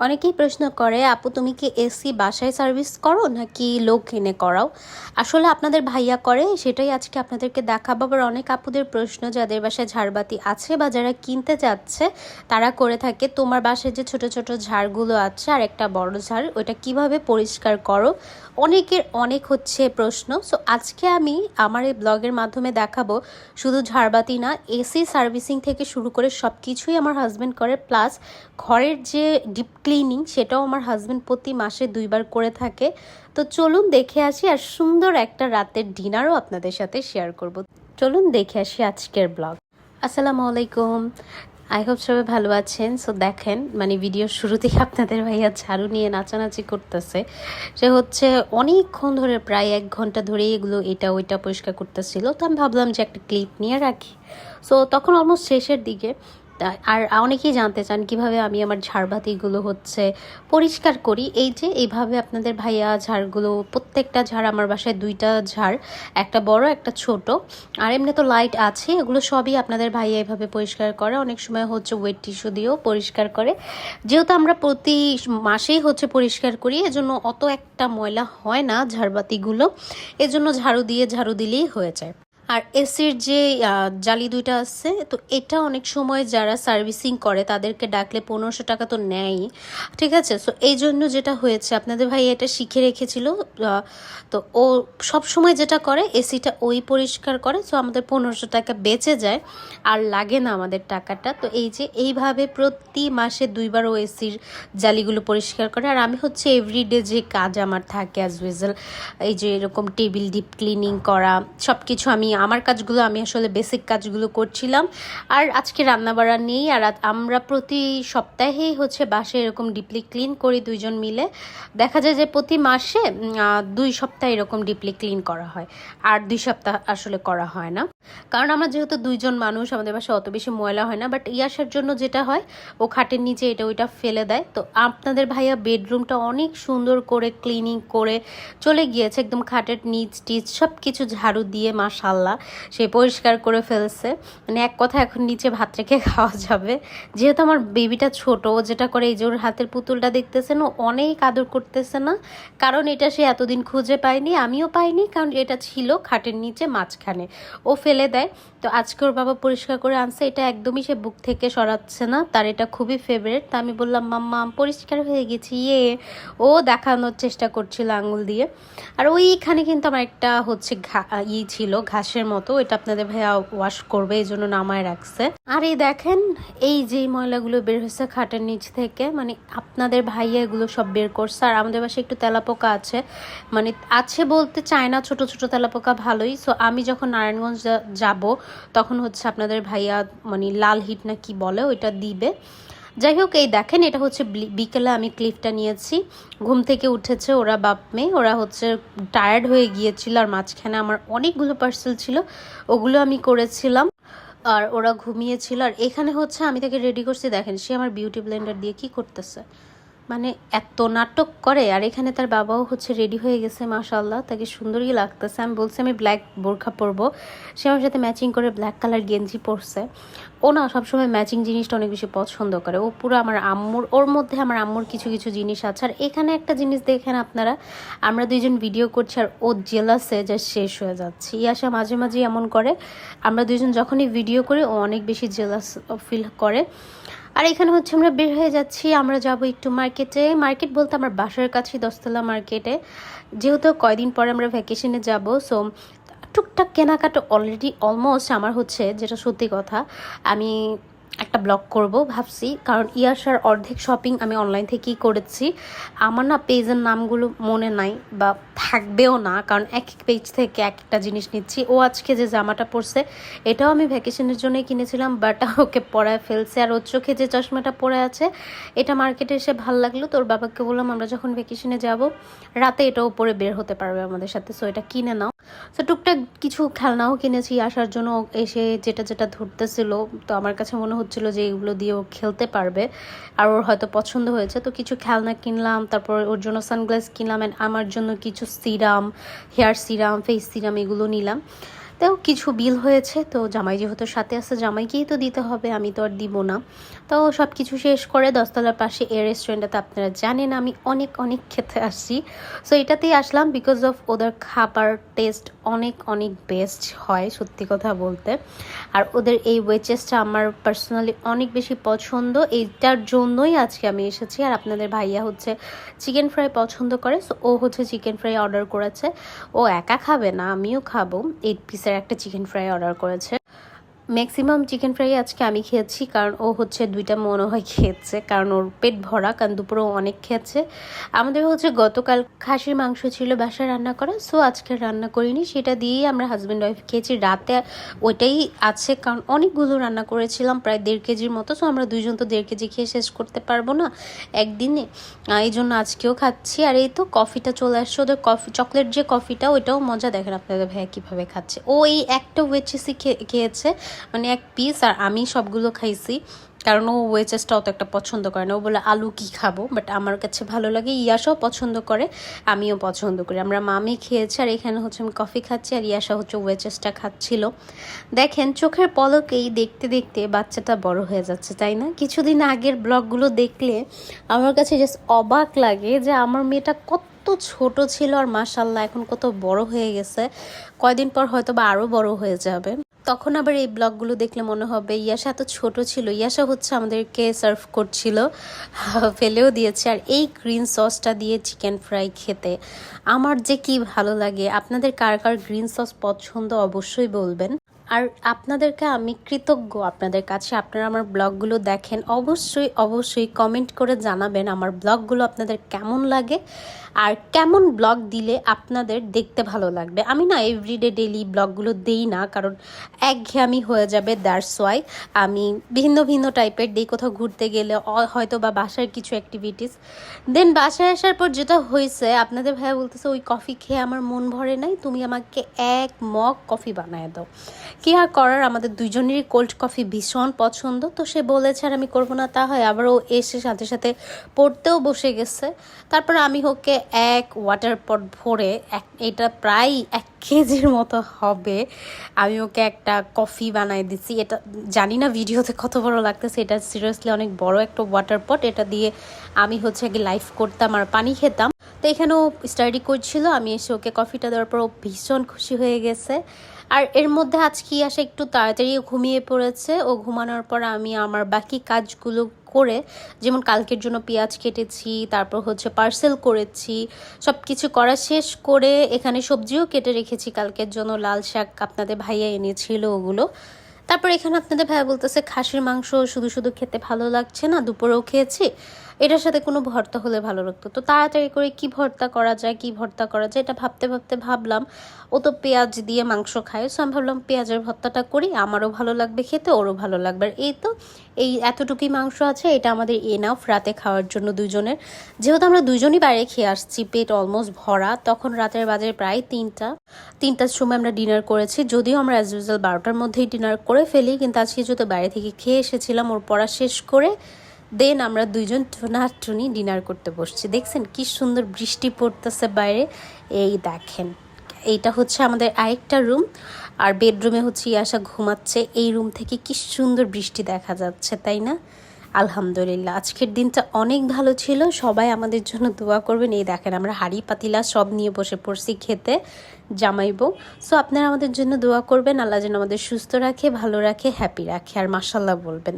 অনেকেই প্রশ্ন করে, আপু, তুমি কি এসি, বাসায় সার্ভিস করো নাকি লোক এনে করাও? আসলে আপনাদের ভাইয়া করে, সেটাই আজকে আপনাদেরকে দেখাবো। আবার অনেক আপুদের প্রশ্ন, যাদের বাসায় ঝাড়বাতি আছে বা যারা কিনতে যাচ্ছে, তারা করে থাকে, তোমার বাসায় যে ছোট ছোট ঝাড়গুলো আছে আর একটা বড় ঝাড় ওইটা কীভাবে পরিষ্কার করো? অনেকের অনেক হচ্ছে প্রশ্ন। সো, আজকে আমি আমার এই ব্লগের মাধ্যমে দেখাবো শুধু ঝাড়বাতি না, এসি সার্ভিসিং থেকে শুরু করে সব কিছুই আমার হাজব্যান্ড করে, প্লাস ঘরের যে ডিপ ক্লিনিং সেটাও আমার হাজব্যান্ড প্রতি মাসে দুইবার করে থাকে। তো চলুন দেখে আসি আর সুন্দর একটা রাতের ডিনারও আপনাদের সাথে শেয়ার করব। চলুন দেখে আসি আজকের ব্লগ আসসালামু আলাইকুম। আই হোপ সবাই ভালো আছেন। সো দেখেন মানে ভিডিওর শুরুতেই আপনাদের ভাইয়া ঝাড়ু নিয়ে নাচানাচি করতেছে। সে হচ্ছে অনেকক্ষণ ধরে, প্রায় এক ঘণ্টা ধরে এগুলো এটা ওইটা পরিষ্কার করতেছিল। তো আমি ভাবলাম যে একটা ক্লিপ নিয়ে রাখি। সো তখন অলমোস্ট শেষের দিকে আর অনেকেই জানতে চান কীভাবে আমি আমার ঝাড়বাতিগুলো হচ্ছে পরিষ্কার করি। এই যে, এইভাবে আপনাদের ভাইয়া ঝাড়গুলো, প্রত্যেকটা ঝাড় আমার বাসায় দুইটা ঝাড়, একটা বড়, একটা ছোট। আর এমনি তো লাইট আছে, এগুলো সবই আপনাদের ভাইয়া এভাবে পরিষ্কার করে। অনেক সময় হচ্ছে ওয়েট টিস্যু দিয়েও পরিষ্কার করে। যেহেতু আমরা প্রতি মাসেই হচ্ছে পরিষ্কার করি, এজন্য অত একটা ময়লা হয় না ঝাড়বাতিগুলো। এজন্য ঝাড়ু দিয়ে ঝাড়ু দিলেই হয়ে যায়। আর এসির যে জালি দুইটা আছে, তো এটা অনেক সময় যারা সার্ভিসিং করে তাদেরকে ডাকলে পনেরোশো টাকা তো নেয়ই। ঠিক আছে? সো এই জন্য যেটা হয়েছে, আপনাদের ভাই এটা শিখে রেখেছিল তো ও সব সময় যেটা করে, এসিটা ওই পরিষ্কার করে সো আমাদের পনেরোশো টাকা বেঁচে যায়, আর লাগে না আমাদের টাকাটা। তো এই যে, এইভাবে প্রতি মাসে দুইবার ও এসির জালিগুলো পরিষ্কার করে, আর আমি হচ্ছে এভরিডে যে কাজ আমার থাকে অ্যাজ ইউজুয়াল এই যে এরকম টেবিল ডিপ ক্লিনিং করা সব কিছু আমি আমার কাজগুলো, আমি আসলে বেসিক কাজগুলো করছিলাম। আর আজকে রান্না বাড়া নেই, আর আমরা প্রতি সপ্তাহেই হচ্ছে বাসে এরকম ডিপলি ক্লিন করি দুইজন মিলে। দেখা যায় যে প্রতি মাসে দুই সপ্তাহ এরকম ডিপলি ক্লিন করা হয়। আর দুই সপ্তাহ আসলে করা হয় না। কারণ আমরা যেহেতু দুইজন মানুষ, আমাদের বাসায় অত বেশি ময়লা হয় না বাট ইয়াসার জন্য যেটা হয়, ও খাটের নিচে এটা ওইটা ফেলে দেয়। তো আপনাদের ভাইয়া বেডরুমটা অনেক সুন্দর করে ক্লিনিং করে চলে গিয়েছে, একদম খাটের নিচ টিচ সব কিছু ঝাড়ু দিয়ে মাশাল্লাহ সে পরিষ্কার করে ফেলছে। মানে এক কথা এখন নিচে ভাত রেখে খাওয়া যাবে। যেহেতু আমার বেবিটা ছোট, ও যেটা করে এই যে ওর হাতের পুতুলটা দেখতেছেন, ও অনেক আদর করতেছে না। কারণ এটা সে এতদিন খুঁজে পায়নি, আমিও পাইনি, কারণ এটা ছিল খাটের নিচে মাঝখানে। ও ফেলে দেয়। তো আজকে ওর বাবা পরিষ্কার করে আনছে, এটা একদমই সে বুক থেকে সরাচ্ছে না, তার এটা খুবই ফেভারিট তা আমি বললাম, মাম্মা পরিষ্কার হয়ে গেছি ইয়ে। ও দেখানোর চেষ্টা করছিল আঙুল দিয়ে। আর ওইখানে কিন্তু আমার একটা হচ্ছে ঘা- ই ছিল ঘাসের মতো এটা আপনাদের ভাইয়া ওয়াশ করবে, এই জন্য নামায় রাখছে। আর এই দেখেন, এই যে ময়লাগুলো বের হয়েছে খাটের নিচ থেকে মানে আপনাদের ভাইয়া এগুলো সব বের করছে। আর আমাদের বাসায় একটু তেলাপোকা আছে। মানে আছে বলতে চায় না, ছোট ছোট তেলাপোকা ভালোই। সো আমি যখন নারায়ণগঞ্জ যাব, তখন হচ্ছে আপনাদের ভাইয়া মানে লাল হিট না কি বলে, ওইটা দিবে। যাই হোক এই দেখেন, এটা হচ্ছে বিকেলে আমি ক্লিপটা নিয়েছি। ঘুম থেকে উঠেছে ওরা বাপ মেয়ে, ওরা হচ্ছে টায়ার্ড হয়ে গিয়েছিল আর মাঝখানে আমার অনেকগুলো পার্সেল ছিল, ওগুলো আমি করেছিলাম আর ওরা ঘুমিয়েছিল। আর এখানে হচ্ছে আমি তাকে রেডি করছি, দেখেন, সে আমার বিউটি ব্লেন্ডার দিয়ে কি করতেছে। মানে এত নাটক করে, আর এখানে তার বাবাও হচ্ছে রেডি হয়ে গেছে মাশাল্লাহ তাকে সুন্দরই লাগতেছে। আমি বলছি, আমি ব্ল্যাক বোরখা পরবো। সে আমার সাথে ম্যাচিং করে ব্ল্যাক কালার গেঞ্জি পরছে। ও না সবসময় ম্যাচিং জিনিসটা অনেক বেশি পছন্দ করে। ও পুরো আমার আম্মুর, ওর মধ্যে আমার আম্মুর কিছু কিছু জিনিস আছে। আর এখানে একটা জিনিস দেখেন আপনারা, আমরা দুইজন ভিডিও করছি আর ও জেলাসে যা শেষ হয়ে যাচ্ছে। ইয়াসা মাঝে মাঝে এমন করে, আমরা দুইজন যখনই ভিডিও করি, ও অনেক বেশি জেলাস ফিল করে। আর এখানে হচ্ছে আমরা বের হয়ে যাচ্ছি, আমরা যাব একটু মার্কেটে। মার্কেট বলতে আমার বাসার কাছে দশতলা মার্কেটে। যেহেতু কয়দিন পরে আমরা ভ্যাকেশনে যাব সো টুকটাক কেনাকাটা অলরেডি অলমোস্ট আমার হচ্ছে, যেটা সত্যি কথা। আমি একটা ব্লগ করব, ভাবছি। কারণ ইয়াসার অর্ধেক শপিং আমি অনলাইন থেকেই করেছি। আমার না পেজের নামগুলো মনে নাই বা থাকবেও না, কারণ এক এক পেজ থেকে এক একটা জিনিস নিচ্ছি। ও আজকে যে জামাটা পরছে, এটাও আমি ভ্যাকেশনের জন্যই কিনেছিলাম বাট ওকে পরায় ফেলছে। আর ওর চোখে যে চশমাটা পরে আছে, এটা মার্কেটে এসে ভালো লাগল। তোর বাবাকে বললাম, আমরা যখন ভ্যাকেশনে যাব, রাতে এটাও পরে বের হতে পারবে আমাদের সাথে সো এটা কিনে নাও। তো টুকটাক কিছু খেলনাও কিনেছি আসার জন্য এসে যেটা যেটা ধরতেছিল, তো আমার কাছে মনে হচ্ছিল যে এগুলো দিয়ে ও খেলতে পারবে। আর ওর হয়তো পছন্দ হয়েছে, তো কিছু খেলনা কিনলাম, তারপর ওর জন্য সানগ্লাস কিনলাম অ্যান্ড আমার জন্য কিছু serum, hair serum face serum এগুলো নিলাম। তো কিছু বিল হয়েছে, তো জামাই যেহেতু সাথে আছে, জামাইকেই তো দিতে হবে, আমি তো আর দিব না। তো সব কিছু শেষ করে দশতলার পাশে এই রেস্টুরেন্টটাতে আপনারা জানেন আমি অনেক অনেক খেতে আসছি। সো এটাতেই আসলাম বিকজ অফ ওদের খাবার টেস্ট অনেক অনেক বেস্ট হয় সত্যি কথা বলতে। আর ওদের এই ওয়েচেসটা আমার পার্সোনালি অনেক বেশি পছন্দ। এইটার জন্যই আজকে আমি এসেছি। আর আপনাদের ভাইয়া হচ্ছে চিকেন ফ্রাই পছন্দ করে সো ও হচ্ছে চিকেন ফ্রাই অর্ডার করেছে। ও একা খাবে না, আমিও খাব। এইট পিসের একটা চিকেন ফ্রাই অর্ডার করেছে। ম্যাক্সিমাম চিকেন ফ্রাই আজকে আমি খেয়েছি, কারণ ও হচ্ছে দুইটা মনে হয় খেয়েছে, কারণ ওর পেট ভরা, কারণ দুপুরেও অনেক খেয়েছে। আমাদের হচ্ছে গতকাল খাসির মাংস ছিল, বাসায় রান্না করা সো আজকে রান্না করিনি। সেটা দিয়েই আমরা হাজব্যান্ড ওয়াইফ খেয়েছি। রাতে ওইটাই আছে, কারণ অনেকগুলো রান্না করেছিলাম, প্রায় দেড় কেজির মতো সো আমরা দুইজন তো দেড় কেজি খেয়ে শেষ করতে পারব না একদিনে। এই জন্য আজকেও খাচ্ছি। আর এই তো কফিটা চলে আসছে, ওদের কফি চকলেট যে কফিটা ওইটাও মজা দেখেন আপনাদের ভাইয়া কীভাবে খাচ্ছে। ও এই একটা ওয়েচেসই খেয়েছে মানে এক পিস আর আমি সবগুলো খাইছি। কারণ ও ওয়েচেসটা অত একটা পছন্দ করে না। ও বলে, আলু কি খাব? বাট আমার কাছে ভালো লাগে ইয়াসাও পছন্দ করে, আমিও পছন্দ করি। আমরা মামি খেয়েছি আর এখানে হচ্ছে আমি কফি খাচ্ছি আর ইয়াসা হচ্ছে ওয়েচেসটা খাচ্ছিল। দেখেন, চোখের পলকেই দেখতে দেখতে বাচ্চাটা বড় হয়ে যাচ্ছে, তাই না? কিছুদিন আগের ব্লগগুলো দেখলে আমার কাছে জাস্ট অবাক লাগে যে আমার মেয়েটা কত ছোট ছিল আর মাসাল্লাহ এখন কত বড় হয়ে গেছে। কয়দিন পর হয়তো বা আরও বড় হয়ে যাবে। তখন আবার এই ব্লগগুলো দেখলে মনে হবে, ইয়াশা এত ছোট ছিল, ইয়াশা হচ্ছে আমাদেরকে সার্ভ করছিল, ফেলেও দিয়েছে। আর এই গ্রিন সসটা দিয়ে চিকেন ফ্রাই খেতে আমার যে কি ভালো লাগে। আপনাদের কার কার গ্রিন সস পছন্দ অবশ্যই বলবেন। আর আপনাদেরকে আমি কৃতজ্ঞ আপনাদের কাছে। আপনারা আমার ব্লগগুলো দেখেন, অবশ্যই অবশ্যই কমেন্ট করে জানাবেন আমার ব্লগগুলো আপনাদের কেমন লাগে আর কেমন ব্লগ দিলে আপনাদের দেখতে ভালো লাগবে। আমি না এভরিডে ডেলি ব্লগগুলো দেই না, কারণ একঘেয়েমি হয়ে যাবে দ্যাটস ওয়াই আমি ভিন্ন ভিন্ন টাইপের দিই। কোথাও ঘুরতে গেলে হয়তো বা বাসার কিছু অ্যাক্টিভিটিস দেন বাসায় আসার পর যেটা হয়েছে, আপনাদের ভাইয়া বলতেছে, ওই কফি খেয়ে আমার মন ভরে নাই, তুমি আমাকে এক মগ কফি বানায় দাও। কি আর করার? আমাদের দুইজনেরই কোল্ড কফি ভীষণ পছন্দ। তো সে বলেছে, আর আমি করব না। তা হয় আবার ও এসে সাথে সাথে পড়তেও বসে গেছে। তারপর আমি হোকে এক ওয়াটার পট ভরে, এক এটা প্রায় এক কেজির মতো হবে। আমি ওকে একটা কফি বানাই দিছি এটা জানি না ভিডিওতে কত বড় লাগতেছে। এটা সিরিয়াসলি অনেক বড় একটা ওয়াটার পট এটা দিয়ে আমি হচ্ছে আগে লাইফ করতাম আর পানি খেতাম। তো এখানেও স্টাডি করছিল। আমি এসে ওকে কফিটা দেওয়ার পর ও ভীষণ খুশি হয়ে গেছে। আর এর মধ্যে আজকে আসে একটু তাড়াতাড়ি ঘুমিয়ে পড়েছে। ও ঘুমানোর পর আমি আমার বাকি কাজগুলো করে, যেমন কালকের জন্য পেঁয়াজ কেটেছি, তারপর হচ্ছে পার্সেল করেছি সব কিছু করা শেষ করে এখানে সবজিও কেটে রেখেছি কালকের জন্য, লাল শাক আপনাদের ভাইয়া এনেছিল ওগুলো। তারপর এখানে আপনাদের ভাইয়া বলতেছে, খাসির মাংস শুধু শুধু খেতে ভালো লাগছে না, দুপুরেও খেয়েছি। এটার সাথে কোনো ভর্তা হলে ভালো লাগতো। তো তাড়াতাড়ি করে কি ভর্তা করা যায়, কি ভর্তা করা যায়, এটা ভাবতে ভাবতে ভাবলাম। ও তো পেঁয়াজ দিয়ে মাংস খায় সো আমি ভাবলাম পেঁয়াজের ভর্তাটা করি, আমারও ভালো লাগবে খেতে, ওরও ভালো লাগবে। আর এই তো, এই এতটুকুই মাংস আছে, এটা আমাদের এনাফ রাতে খাওয়ার জন্য দুজনের। যেহেতু আমরা দুজনই বাইরে খেয়ে আসছি, পেট অলমোস্ট ভরা, তখন রাতের বাজে প্রায় তিনটা। তিনটার সময় আমরা ডিনার করেছি, যদিও আমরা অ্যাজ ইউজুয়াল বারোটার মধ্যেই ডিনার করে ফেলি, কিন্তু আজকে যেহেতু বাইরে থেকে খেয়ে এসেছিলাম, ওর পড়া শেষ করে দেন আমরা দুইজন টুনি ডিনার করতে বসছি। দেখছেন কি সুন্দর বৃষ্টি পড়তেছে বাইরে। এই দেখেন, এইটা হচ্ছে আমাদের আরেকটা রুম আর বেডরুমে হচ্ছে ইয়াসা ঘুমাচ্ছে। এই রুম থেকে কি সুন্দর বৃষ্টি দেখা যাচ্ছে, তাই না? আলহামদুলিল্লাহ। আজকের দিনটা অনেক ভালো ছিল। সবাই আমাদের জন্য দোয়া করবেন। এই দেখেন, আমরা হাড়ি পাতিলা সব নিয়ে বসে পড়ছি খেতে। জামাইবো সো আপনারা আমাদের জন্য দোয়া করবেন। আল্লাহ যেন আমাদের সুস্থ রাখে, ভালো রাখে হ্যাপি রাখে। আর মাসাল্লাহ বলবেন।